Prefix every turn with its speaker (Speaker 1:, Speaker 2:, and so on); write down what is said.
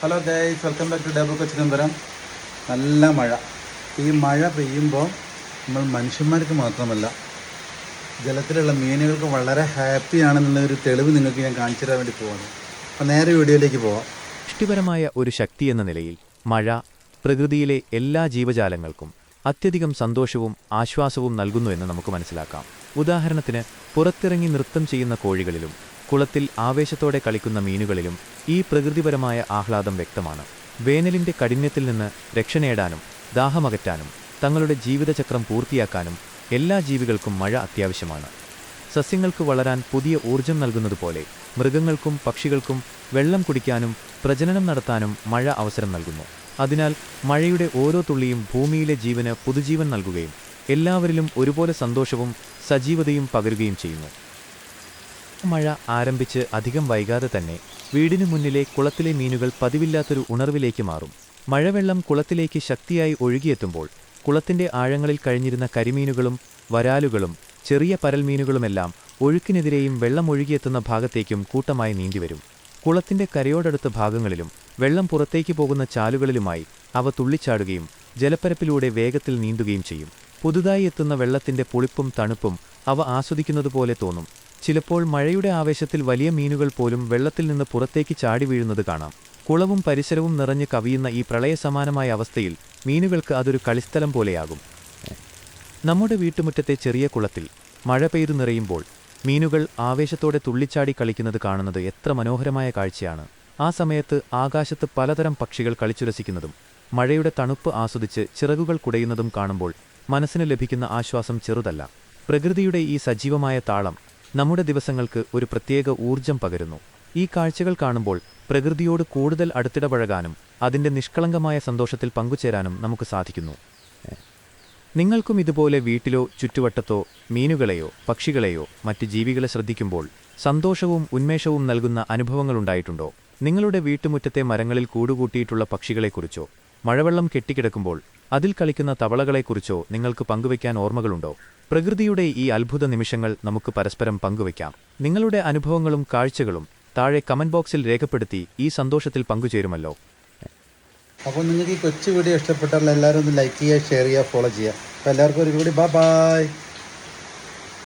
Speaker 1: Hello guys welcome back to double കൊച്ചിനമ്പരം നല്ല മഴ. ഈ മഴ പെയ്യുമ്പോൾ നമ്മൾ മനുഷ്യന്മാർക്ക് മാത്രമല്ല ജലത്തിലുള്ള മീനുകൾക്ക് വളരെ ഹാപ്പിയാണെന്നുള്ളൊരു തെളിവ് നിങ്ങൾക്ക് ഞാൻ കാണിച്ചു തരാൻ വേണ്ടി പോകുന്നു അപ്പോൾ നേരെ വീഡിയോയിലേക്ക് പോവാം.
Speaker 2: സൃഷ്ടിപരമായ ഒരു ശക്തി എന്ന നിലയിൽ മഴ പ്രകൃതിയിലെ എല്ലാ ജീവജാലങ്ങൾക്കും അത്യധികം സന്തോഷവും ആശ്വാസവും നൽകുന്നു എന്ന് നമുക്ക് മനസ്സിലാക്കാം. ഉദാഹരണത്തിന് പുറത്തിറങ്ങി നൃത്തം ചെയ്യുന്ന കോഴികളിലും കുളത്തിൽ ആവേശത്തോടെ കളിക്കുന്ന മീനുകളിലും ഈ പ്രകൃതിപരമായ ആഹ്ലാദം വ്യക്തമാണ്. വേനലിന്റെ കഠിന്യത്തിൽ നിന്ന് രക്ഷ നേടാനും ദാഹമകറ്റാനും തങ്ങളുടെ ജീവിതചക്രം പൂർത്തിയാക്കാനും എല്ലാ ജീവികൾക്കും മഴ അത്യാവശ്യമാണ്. സസ്യങ്ങൾക്ക് വളരാൻ പുതിയ ഊർജം നൽകുന്നതുപോലെ മൃഗങ്ങൾക്കും പക്ഷികൾക്കും വെള്ളം കുടിക്കാനും പ്രജനനം നടത്താനും മഴ അവസരം നൽകുന്നു. അതിനാൽ മഴയുടെ ഓരോ തുള്ളിയും ഭൂമിയിലെ ജീവന് പുതുജീവൻ നൽകുകയും എല്ലാവരിലും ഒരുപോലെ സന്തോഷവും സജീവതയും പകരുകയും ചെയ്യുന്നു. മഴ. ആരംഭിച്ച് അധികം വൈകാതെ തന്നെ വീടിനു മുന്നിലെ കുളത്തിലെ മീനുകൾ പതിവില്ലാത്തൊരു ഉണർവിലേക്ക് മാറും. മഴവെള്ളം കുളത്തിലേക്ക് ശക്തിയായി ഒഴുകിയെത്തുമ്പോൾ കുളത്തിന്റെ ആഴങ്ങളിൽ കഴിഞ്ഞിരുന്ന കരിമീനുകളും വരാലുകളും ചെറിയ പരൽമീനുകളുമെല്ലാം ഒഴുക്കിനെതിരെയും വെള്ളം ഒഴുകിയെത്തുന്ന ഭാഗത്തേക്കും കൂട്ടമായി നീന്തിവരും കുളത്തിന്റെ കരയോടടുത്ത ഭാഗങ്ങളിലും വെള്ളം പുറത്തേക്ക് പോകുന്ന ചാലുകളിലുമായി അവ തുള്ളിച്ചാടുകയും ജലപ്പരപ്പിലൂടെ വേഗത്തിൽ നീന്തുകയും ചെയ്യും. പുതുതായി എത്തുന്ന വെള്ളത്തിന്റെ പുളിപ്പും തണുപ്പും അവ ആസ്വദിക്കുന്നതുപോലെ തോന്നും. ചിലപ്പോൾ മഴയുടെ ആവേശത്തിൽ വലിയ മീനുകൾ പോലും വെള്ളത്തിൽ നിന്ന് പുറത്തേക്ക് ചാടി വീഴുന്നത് കാണാം. കുളവും പരിസരവും നിറഞ്ഞ് കവിയുന്ന ഈ പ്രളയസമാനമായ അവസ്ഥയിൽ മീനുകൾക്ക് അതൊരു കളിസ്ഥലം പോലെയാകും. നമ്മുടെ വീട്ടുമുറ്റത്തെ ചെറിയ കുളത്തിൽ മഴ പെയ്തു നിറയുമ്പോൾ മീനുകൾ ആവേശത്തോടെ തുള്ളിച്ചാടി കളിക്കുന്നത് കാണുന്നത് എത്ര മനോഹരമായ കാഴ്ചയാണ്. ആ സമയത്ത് ആകാശത്ത് പലതരം പക്ഷികൾ കളിച്ചുരസിക്കുന്നതും മഴയുടെ തണുപ്പ് ആസ്വദിച്ച് ചിറകുകൾ കുടയുന്നതും കാണുമ്പോൾ മനസ്സിന് ലഭിക്കുന്ന ആശ്വാസം ചെറുതല്ല. പ്രകൃതിയുടെ ഈ സജീവമായ താളം നമ്മുടെ ദിവസങ്ങൾക്ക് ഒരു പ്രത്യേക ഊർജം പകരുന്നു. ഈ കാഴ്ചകൾ കാണുമ്പോൾ പ്രകൃതിയോട് കൂടുതൽ അടുത്തിടപഴകാനും അതിന്റെ നിഷ്കളങ്കമായ സന്തോഷത്തിൽ പങ്കുചേരാനും നമുക്ക് സാധിക്കുന്നു. നിങ്ങൾക്കും ഇതുപോലെ വീട്ടിലോ ചുറ്റുവട്ടത്തോ മീനുകളെയോ പക്ഷികളെയോ മറ്റ് ജീവികളെ ശ്രദ്ധിക്കുമ്പോൾ സന്തോഷവും ഉന്മേഷവും നൽകുന്ന അനുഭവങ്ങളുണ്ടായിട്ടുണ്ടോ നിങ്ങളുടെ വീട്ടുമുറ്റത്തെ മരങ്ങളിൽ കൂടുകൂട്ടിയിട്ടുള്ള പക്ഷികളെക്കുറിച്ചോ? മഴവെള്ളം കെട്ടിക്കിടക്കുമ്പോൾ അതിൽ കളിക്കുന്ന തവളകളെക്കുറിച്ചോ നിങ്ങൾക്ക് പങ്കുവയ്ക്കാൻ ഓർമ്മകളുണ്ടോ? പ്രകൃതിയുടെ ഈ അത്ഭുത നിമിഷങ്ങൾ നമുക്ക് പരസ്പരം പങ്കുവയ്ക്കാം. നിങ്ങളുടെ അനുഭവങ്ങളും കാഴ്ചകളും താഴെ കമന്റ് ബോക്സിൽ രേഖപ്പെടുത്തി ഈ സന്തോഷത്തിൽ പങ്കുചേരുമല്ലോ.
Speaker 1: അപ്പോൾ നിങ്ങൾക്ക് ഈ കൊച്ചു വീഡിയോ ഇഷ്ടപ്പെട്ടാൽ എല്ലാവരും ഒന്ന് ലൈക്ക് ചെയ്യുക ഷെയർ ചെയ്യുക ഫോളോ ചെയ്യുക. അപ്പോൾ എല്ലാവർക്കും ഒരു കൂടി ബൈ